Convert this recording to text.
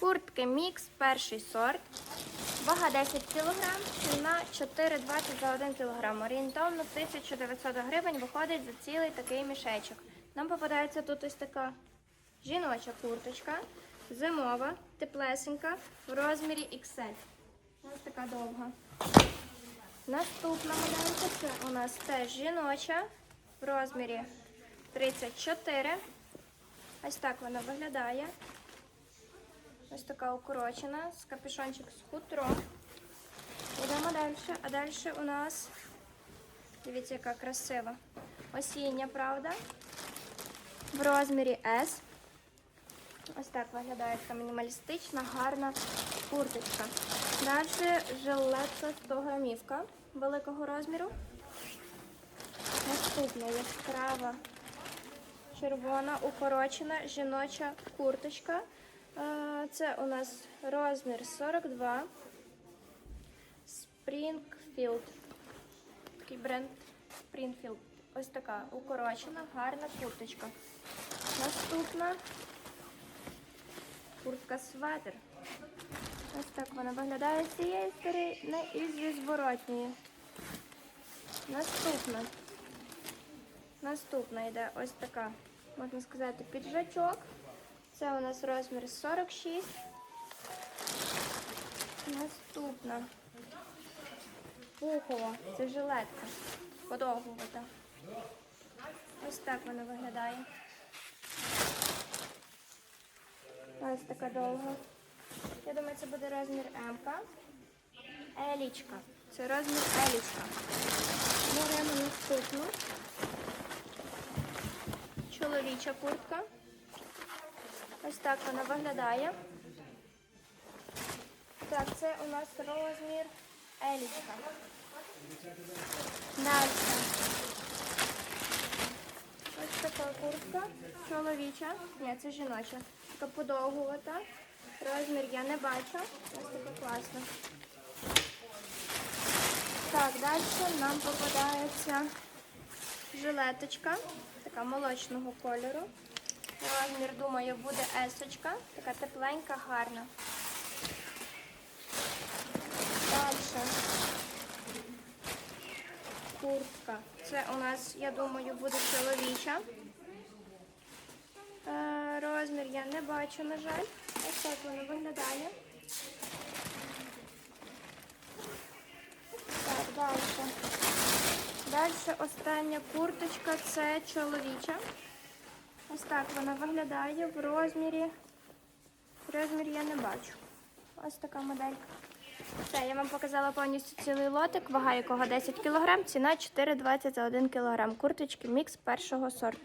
Куртки мікс, перший сорт. Вага 10 кг, ціна 4,20 за 1 кг. Орієнтовно 1900 гривень виходить за цілий такий мішечок. Нам попадається тут ось така жіноча курточка, зимова, теплесенька, в розмірі XL. Ось така довга. Наступна моделька це у нас теж жіноча в розмірі 34. Ось так вона виглядає. Ось така укорочена, з капюшончик з хутром. Йдемо далі. А далі у нас, дивіться, яка красива. Осіння, правда? В розмірі S. Ось так виглядає така мінімалістична, гарна курточка. Далі жилетка 100 грамівка великого розміру. Наступна яскрава червона укорочена жіноча курточка. Це у нас розмір 42. Springfield. Такий бренд Springfield. Ось така укорочена, гарна курточка. Наступна куртка светр. Ось так вона виглядає з цієї сторони і зі зворотньої. Наступна. Наступна йде ось така, можна сказати, піджачок. Це у нас розмір 46. Наступна. Пухова. Це жилетка. Подовгувата. Ось так вона виглядає. Ось така довга. Я думаю, це буде розмір М. Елічка. Це розмір Елічка. Беремо наступну. Чоловіча куртка. Ось так вона виглядає. Так, це у нас розмір Елічка. Далі. Ось така куртка. Чоловіча. Ні, це жіноча. Така подовгувата. Розмір я не бачу. Ось така класна. Так, далі нам попадається жилеточка, така молочного кольору. Розмір, думаю, буде есочка, така тепленька, гарна. Далі. Куртка. Це у нас, я думаю, буде чоловіча. Е, Розмір я не бачу, на жаль. Ось так вона виглядає. Так, далі. Далі остання курточка це чоловіча. Ось так вона виглядає в розмірі. В розмірі я не бачу. Ось така моделька. Все, я вам показала повністю цілий лотик, вага якого 10 кг, ціна 4,20 за 1 кг. Курточки мікс першого сорту.